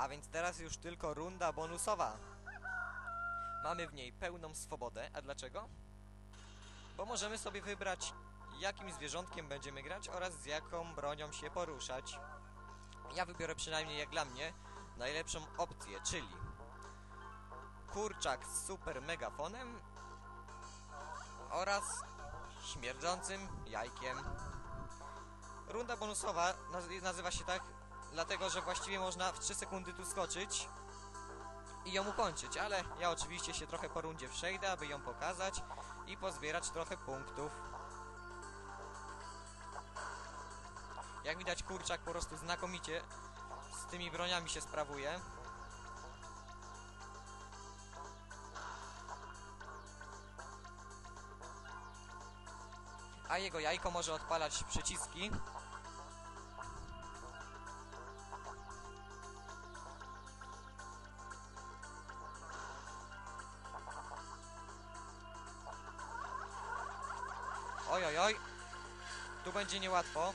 A więc teraz już tylko runda bonusowa. Mamy w niej pełną swobodę, a dlaczego? Bo możemy sobie wybrać, jakim zwierzątkiem będziemy grać oraz z jaką bronią się poruszać. Ja wybiorę przynajmniej, jak dla mnie, najlepszą opcję, czyli kurczak z super megafonem oraz śmierdzącym jajkiem. Runda bonusowa naz- nazywa się tak, dlatego że właściwie można w 3 sekundy tu skoczyć i ją ukończyć, ale ja oczywiście się trochę po rundzie przejdę, aby ją pokazać i pozbierać trochę punktów. Jak widać kurczak po prostu znakomicie z tymi broniami się sprawuje. A jego jajko może odpalać przyciski. Oj, oj, oj. Tu będzie niełatwo.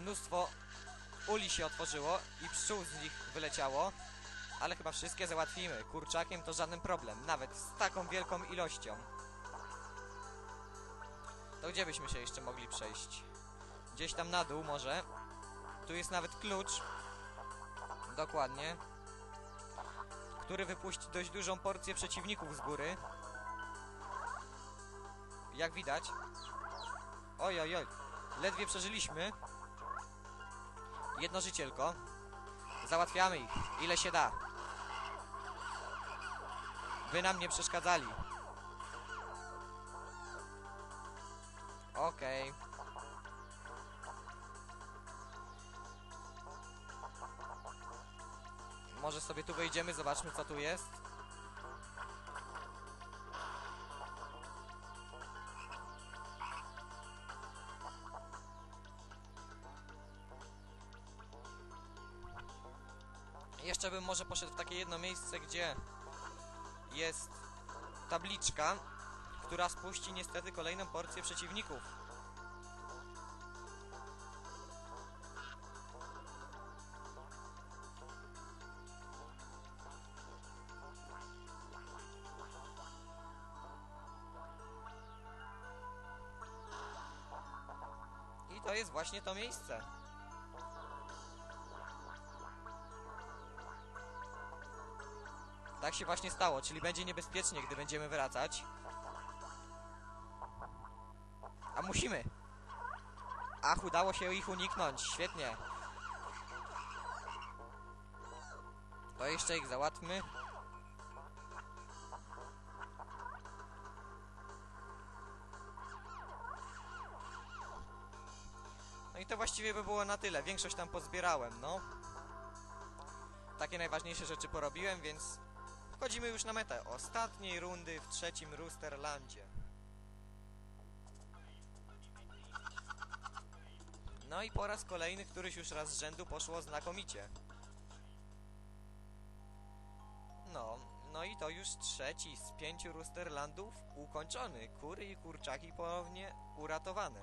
Mnóstwo uli się otworzyło i pszczół z nich wyleciało. Ale chyba wszystkie załatwimy. Kurczakiem to żaden problem, nawet z taką wielką ilością. To gdzie byśmy się jeszcze mogli przejść? Gdzieś tam na dół może. Tu jest nawet klucz. Dokładnie. Który wypuści dość dużą porcję przeciwników z góry. Jak widać. Oj, oj, oj. Ledwie przeżyliśmy. Jedno życielko. Załatwiamy ich. Ile się da. Wy nam nie przeszkadzali. Okej. Może sobie tu wejdziemy, zobaczmy co tu jest. Jeszcze bym może poszedł w takie jedno miejsce, gdzie jest tabliczka, która spuści niestety kolejną porcję przeciwników. I to jest właśnie to miejsce. Tak się właśnie stało, czyli będzie niebezpiecznie, gdy będziemy wracać. A musimy! Ach, udało się ich uniknąć, świetnie. To jeszcze ich załatwmy. No i to właściwie by było na tyle. Większość tam pozbierałem, no. Takie najważniejsze rzeczy porobiłem, więc wchodzimy już na metę ostatniej rundy w trzecim Roosterlandzie. No i po raz kolejny, któryś już raz z rzędu poszło znakomicie. No, no i to już trzeci z pięciu Roosterlandów ukończony. Kury i kurczaki ponownie uratowane.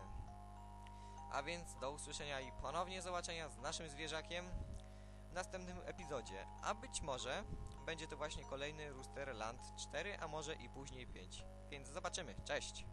A więc do usłyszenia i ponownie zobaczenia z naszym zwierzakiem następnym epizodzie. A być może będzie to właśnie kolejny Roosterland 4, a może i później 5. Więc zobaczymy. Cześć!